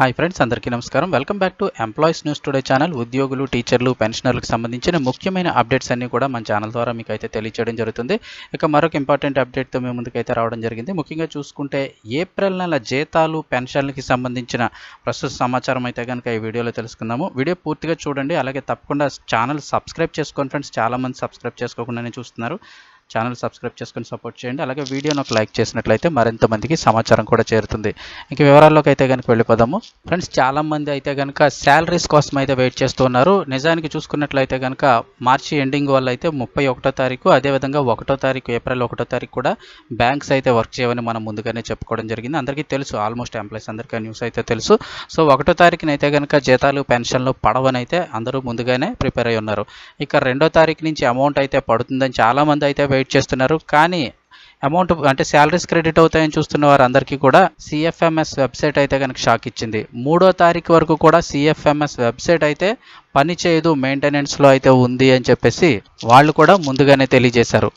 Hi friends అందరికీ నమస్కారం. Welcome back to employees news today channel ఉద్యోగులు టీచర్లు పెన్షనర్లకు సంబంధించిన ముఖ్యమైన అప్డేట్స్ అన్నీ కూడా మన ఛానల్ ద్వారా మీకు అయితే తెలియచేయడం జరుగుతుంది. ఇక మరొక ఇంపార్టెంట్ అప్డేట్తో మేము ముందుకైతే రావడం జరిగింది. ముఖ్యంగా చూసుకుంటే ఏప్రిల్ నెల జీతాలు పెన్షన్లకి సంబంధించిన ప్రస్తుత సమాచారం అయితే కనుక ఈ వీడియోలో తెలుసుకుందాము. వీడియో పూర్తిగా చూడండి. అలాగే తప్పకుండా ఛానల్ సబ్స్క్రైబ్ చేసుకోండి ఫ్రెండ్స్ చాలామంది సబ్స్క్రైబ్ చేసుకోకుండానే చూస్తున్నారు. ఛానల్ సబ్స్క్రైబ్ చేసుకొని సపోర్ట్ చేయండి. అలాగే వీడియోను ఒక లైక్ చేసినట్లయితే మరింత మందికి సమాచారం కూడా చేరుతుంది. ఇంక వివరాల్లోకి అయితే కనుక వెళ్ళిపోదాము. ఫ్రెండ్స్ చాలామంది అయితే కనుక శాలరీస్ కోసం అయితే వెయిట్ చేస్తూ ఉన్నారు. నిజానికి చూసుకున్నట్లయితే కనుక మార్చి ఎండింగ్ వల్ల అయితే ముప్పై ఒకటో తారీఖు అదేవిధంగా ఒకటో తారీఖు ఏప్రిల్ ఒకటో తారీఖు కూడా బ్యాంక్స్ అయితే వర్క్ చేయవని మనం ముందుగానే చెప్పుకోవడం జరిగింది. అందరికీ తెలుసు ఆల్మోస్ట్ ఎంప్లాయీస్ అందరికీ న్యూస్ అయితే తెలుసు. సో ఒకటో తారీఖున అయితే కనుక జీతాలు పెన్షన్లు పడవని అయితే అందరూ ముందుగానే ప్రిపేర్ అయి ఉన్నారు. ఇక రెండో తారీఖు నుంచి అమౌంట్ అయితే పడుతుందని చాలా మంది అయితే వెయిట్ చేస్తున్నారు. కానీ అమౌంట్ అంటే శాలరీస్ క్రెడిట్ అవుతాయని చూస్తున్న వారందరికీ కూడా సిఎఫ్ఎంఎస్ వెబ్సైట్ అయితే కనుక షాక్ ఇచ్చింది. మూడో తారీఖు వరకు కూడా సిఎఫ్ఎంఎస్ వెబ్సైట్ అయితే పని చేయదు మెయింటెనెన్స్లో అయితే ఉంది అని చెప్పేసి వాళ్ళు కూడా ముందుగానే తెలియజేశారు.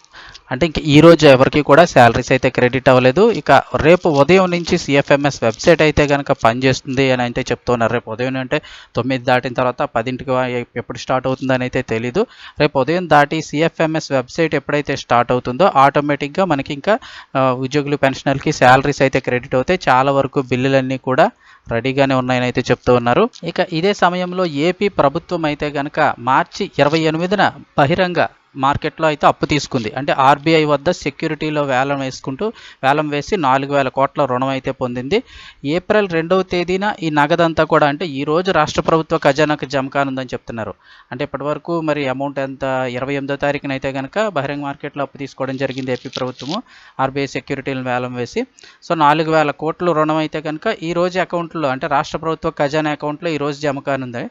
అంటే ఇంక ఈ రోజు ఎవరికి కూడా శాలరీస్ అయితే క్రెడిట్ అవ్వలేదు. ఇక రేపు ఉదయం నుంచి సిఎఫ్ఎంఎస్ వెబ్సైట్ అయితే కనుక పనిచేస్తుంది అని అయితే చెప్తున్నారు. రేపు ఉదయం అంటే తొమ్మిది దాటిన తర్వాత పదింటికి ఎప్పుడు స్టార్ట్ అవుతుందని అయితే తెలీదు. రేపు ఉదయం దాటి సిఎఫ్ఎంఎస్ వెబ్సైట్ ఎప్పుడైతే స్టార్ట్ అవుతుందో ఆటోమేటిక్గా మనకి ఇంకా ఉద్యోగులు పెన్షనర్కి శాలరీస్ అయితే క్రెడిట్ అవుతాయి. చాలా వరకు బిల్లులన్నీ కూడా రెడీగానే ఉన్నాయని అయితే చెప్తూ ఉన్నారు. ఇక ఇదే సమయంలో ఏపీ ప్రభుత్వం అయితే కనుక మార్చి ఇరవై ఎనిమిదిన బహిరంగ మార్కెట్లో అయితే అప్పు తీసుకుంది. అంటే ఆర్బీఐ వద్ద సెక్యూరిటీలో వేలం వేసుకుంటూ వేలం వేసి నాలుగు వేల కోట్ల రుణం అయితే పొందింది. ఏప్రిల్ రెండవ తేదీన ఈ నగదంతా కూడా అంటే ఈ రోజు రాష్ట్ర ప్రభుత్వ ఖజానాకు జమ కానుందని చెప్తున్నారు. అంటే ఇప్పటివరకు మరి అమౌంట్ ఎంత ఇరవై ఎనిమిదో తారీఖున అయితే కనుక బహిరంగ మార్కెట్లో అప్పు తీసుకోవడం జరిగింది ఏపీ ప్రభుత్వము ఆర్బీఐ సెక్యూరిటీలను వేలం వేసి. సో నాలుగు వేల కోట్లు రుణం అయితే కనుక ఈ రోజు అకౌంట్లో అంటే రాష్ట్ర ప్రభుత్వ ఖజానా అకౌంట్లో ఈ రోజు జమ కానుంది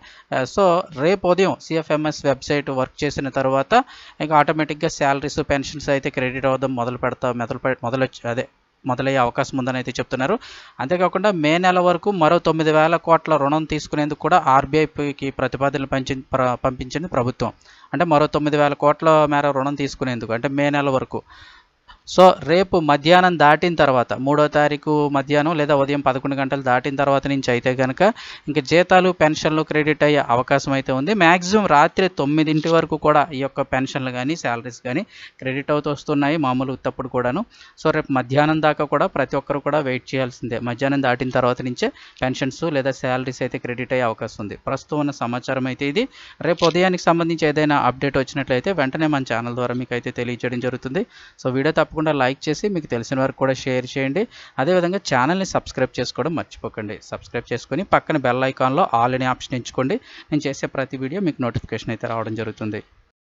సో రేపు ఉదయం సిఎఫ్ఎంఎస్ వెబ్సైట్ వర్క్ చేసిన తర్వాత ఇంకా ఆటోమేటిక్గా శాలరీస్ పెన్షన్స్ అయితే క్రెడిట్ అవ్వడం మొదలు పెడతా మొదలు మొదలు అదే మొదలయ్యే అవకాశం ఉందని అయితే చెప్తున్నారు. అంతేకాకుండా మే నెల వరకు మరో తొమ్మిది వేల కోట్ల రుణం తీసుకునేందుకు కూడా ఆర్బీఐకి ప్రతిపాదనలు పంచి పంపించింది ప్రభుత్వం. అంటే మరో తొమ్మిది వేల కోట్ల మేర రుణం తీసుకునేందుకు అంటే మే నెల వరకు. సో రేపు మధ్యాహ్నం దాటిన తర్వాత మూడో తారీఖు మధ్యాహ్నం లేదా ఉదయం పదకొండు గంటలు దాటిన తర్వాత నుంచి అయితే కనుక ఇంకా జీతాలు పెన్షన్లు క్రెడిట్ అయ్యే అవకాశం అయితే ఉంది. మ్యాక్సిమం రాత్రి తొమ్మిదింటి వరకు కూడా ఈ యొక్క పెన్షన్లు కానీ శాలరీస్ కానీ క్రెడిట్ అవుతూ వస్తున్నాయి మామూలు తప్పుడు కూడాను. సో రేపు మధ్యాహ్నం దాకా కూడా ప్రతి ఒక్కరు కూడా వెయిట్ చేయాల్సిందే. మధ్యాహ్నం దాటిన తర్వాత నుంచే పెన్షన్స్ లేదా శాలరీస్ అయితే క్రెడిట్ అయ్యే అవకాశం ఉంది. ప్రస్తుతం ఉన్న సమాచారం అయితే ఇది. రేపు ఉదయానికి సంబంధించి ఏదైనా అప్డేట్ వచ్చినట్లయితే వెంటనే మన ఛానల్ ద్వారా మీకు అయితే తెలియజేయడం జరుగుతుంది. సో వీడియో తప్పకుండా లైక్ చేసి మీకు తెలిసిన వారికి కూడా షేర్ చేయండి. అదేవిధంగా ఛానల్ని సబ్స్క్రైబ్ చేసుకోవడం మర్చిపోకండి. సబ్స్క్రైబ్ చేసుకొని పక్కన బెల్ ఐకాన్లో ఆల్ అనే ఆప్షన్ ఎంచుకోండి. నేను చేసే ప్రతి వీడియో మీకు నోటిఫికేషన్ అయితే రావడం జరుగుతుంది.